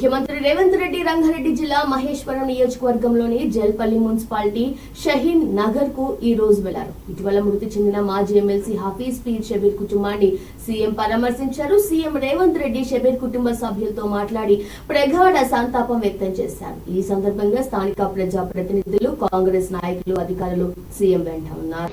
ముఖ్యమంత్రి రేవంత్ రెడ్డి రంగారెడ్డి జిల్లా మహేశ్వరం నియోజకవర్గంలోని జల్పల్లి మున్సిపాలిటీ షహీన్ నగర్కు ఈ రోజు వెళ్ళారు. ఇటీవల మృతి చెందిన మాజీ ఎమ్మెల్సీ హఫీజ్ పీర్ షబీర్ కుటుంబాన్ని సీఎం పరామర్శించారు. సీఎం రేవంత్ రెడ్డి షబీర్ కుటుంబ సభ్యులతో మాట్లాడి ప్రగాఢ సంతాపం వ్యక్తం చేశారు. ఈ సందర్భంగా స్థానిక ప్రజా ప్రతినిధులు కాంగ్రెస్ నాయకులు అధికారులు సీఎం వెంట ఉన్నారు.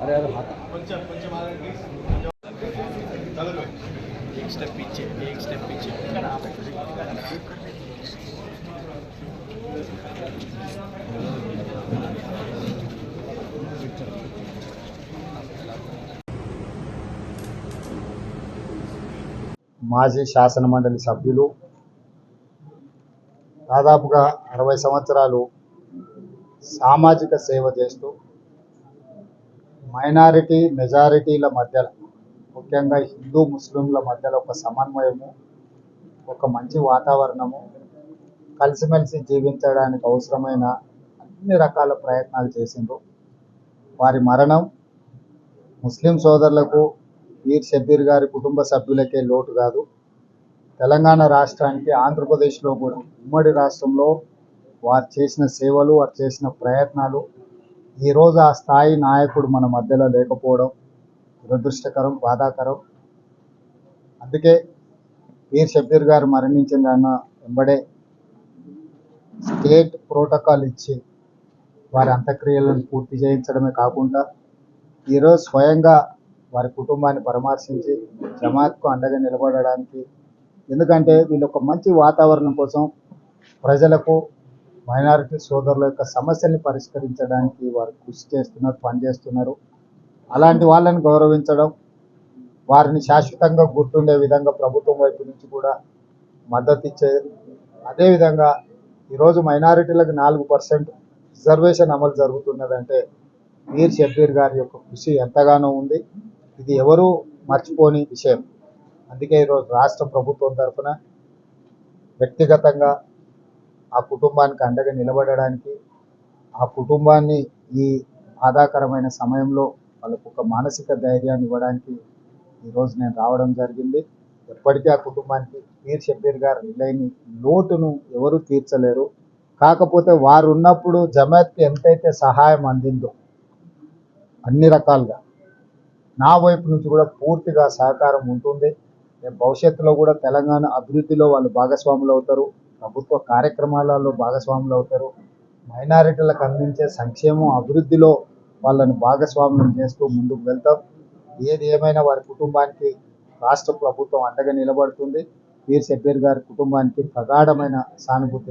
अरे अरे हाथ కొంచెం కొంచెం ఆగండి ప్లీజ్ చదవండి एक स्टेप पीछे एक स्टेप पीछे మాజీ శాసన మండలి సభ్యులు దాదాపుగా అరవై సంవత్సరాలు సామాజిక సేవ చేస్తూ మైనారిటీ మెజారిటీల మధ్యలో ముఖ్యంగా హిందూ ముస్లింల మధ్యలో ఒక సమన్వయము ఒక మంచి వాతావరణము కలిసిమెలిసి జీవించడానికి అవసరమైన అన్ని రకాల ప్రయత్నాలు చేసిండ్రు. వారి మరణం ముస్లిం సోదరులకు వీర్ షబ్బీర్ గారి కుటుంబ సభ్యులకే లోటు కాదు. తెలంగాణ రాష్ట్రానికి ఆంధ్రప్రదేశ్లో కూడా ఉమ్మడి రాష్ట్రంలో వారు చేసిన సేవలు వారు చేసిన ప్రయత్నాలు ఈరోజు ఆ స్థాయి నాయకుడు మన మధ్యలో లేకపోవడం దురదృష్టకరం బాధాకరం. అందుకే పీర్ షబ్బీర్ గారు మరణించిన వెంబడే స్టేట్ ప్రోటోకాల్ ఇచ్చి వారి అంత్యక్రియలను పూర్తి చేయించడమే కాకుండా ఈరోజు స్వయంగా వారి కుటుంబాన్ని పరామర్శించి జమాత్కు అండగా నిలబడడానికి ఎందుకంటే వీళ్ళు ఒక మంచి వాతావరణం కోసం ప్రజలకు మైనారిటీ సోదరుల యొక్క సమస్యల్ని పరిష్కరించడానికి వారు కృషి చేస్తున్నారు పనిచేస్తున్నారు. అలాంటి వాళ్ళని గౌరవించడం వారిని శాశ్వతంగా గుర్తుండే విధంగా ప్రభుత్వం వైపు నుంచి కూడా మద్దతు ఇచ్చే అదేవిధంగా ఈరోజు మైనారిటీలకు నాలుగు పర్సెంట్ రిజర్వేషన్ అమలు జరుగుతున్నదంటే వీర్ షబ్బీర్ గారి యొక్క కృషి ఎంతగానో ఉంది. ఇది ఎవరూ మర్చిపోని విషయం. అందుకే ఈరోజు రాష్ట్ర ప్రభుత్వం తరఫున వ్యక్తిగతంగా ఆ కుటుంబానికి అండగా నిలబడడానికి ఆ కుటుంబాన్ని ఈ బాధాకరమైన సమయంలో వాళ్ళకు ఒక మానసిక ధైర్యాన్ని ఇవ్వడానికి ఈరోజు నేను రావడం జరిగింది. ఎప్పటికీ ఆ కుటుంబానికి పీర్ షబ్బీర్ గారు లేని లోటును ఎవరు తీర్చలేరు. కాకపోతే వారు ఉన్నప్పుడు జమాత్కి ఎంతైతే సహాయం అందిందో అన్ని రకాలుగా నా వైపు నుంచి కూడా పూర్తిగా సహకారం ఉంటుంది. భవిష్యత్తులో కూడా తెలంగాణ అభివృద్ధిలో వాళ్ళు భాగస్వాములు అవుతారు. ప్రభుత్వ కార్యక్రమాలలో భాగస్వాములు అవుతారు. మైనారిటీలకు అందించే సంక్షేమం అభివృద్ధిలో వాళ్ళని భాగస్వామ్యం చేస్తూ ముందుకు వెళ్తాం. ఏది ఏమైనా వారి కుటుంబానికి రాష్ట్ర ప్రభుత్వం అండగా నిలబడుతుంది. వీర్ షబ్బీర్ గారి కుటుంబానికి ప్రగాఢమైన సానుభూతి